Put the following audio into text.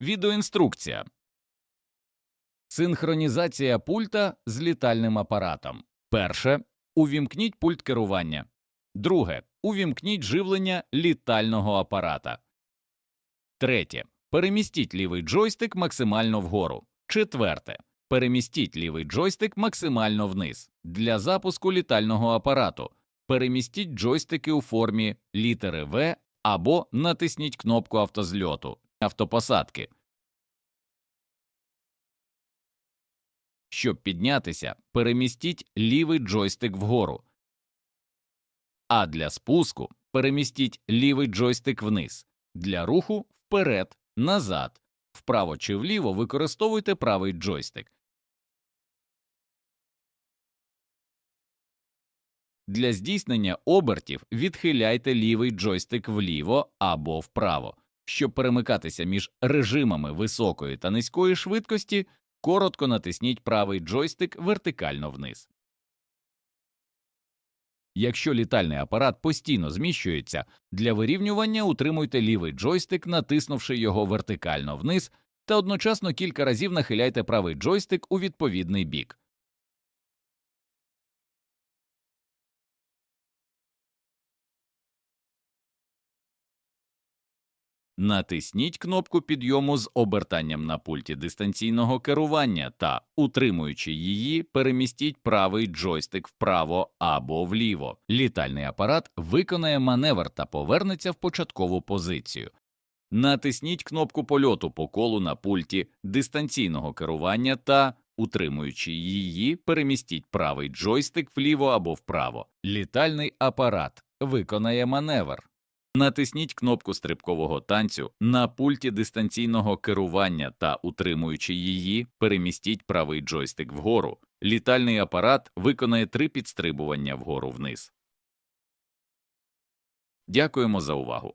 Відеоінструкція. Синхронізація пульта з літальним апаратом. Перше. Увімкніть пульт керування. Друге. Увімкніть живлення літального апарата. Третє. Перемістіть лівий джойстик максимально вгору. Четверте. Перемістіть лівий джойстик максимально вниз. Для запуску літального апарату. Перемістіть джойстики у формі літери В або натисніть кнопку автозльоту автопосадки. Щоб піднятися, перемістіть лівий джойстик вгору. А для спуску перемістіть лівий джойстик вниз. Для руху вперед, назад, вправо чи вліво використовуйте правий джойстик. Для здійснення обертів відхиляйте лівий джойстик вліво або вправо. Щоб перемикатися між режимами високої та низької швидкості, коротко натисніть правий джойстик вертикально вниз. Якщо літальний апарат постійно зміщується, для вирівнювання утримуйте лівий джойстик, натиснувши його вертикально вниз, та одночасно кілька разів нахиляйте правий джойстик у відповідний бік. Натисніть кнопку підйому з обертанням на пульті дистанційного керування та, утримуючи її, перемістіть правий джойстик вправо або вліво. Літальний апарат виконає маневр та повернеться в початкову позицію. Натисніть кнопку польоту по колу на пульті дистанційного керування та, утримуючи її, перемістіть правий джойстик вліво або вправо. Літальний апарат виконає маневр. Натисніть кнопку стрибкового танцю на пульті дистанційного керування та, утримуючи її, перемістіть правий джойстик вгору. Літальний апарат виконає три підстрибування вгору вниз. Дякуємо за увагу.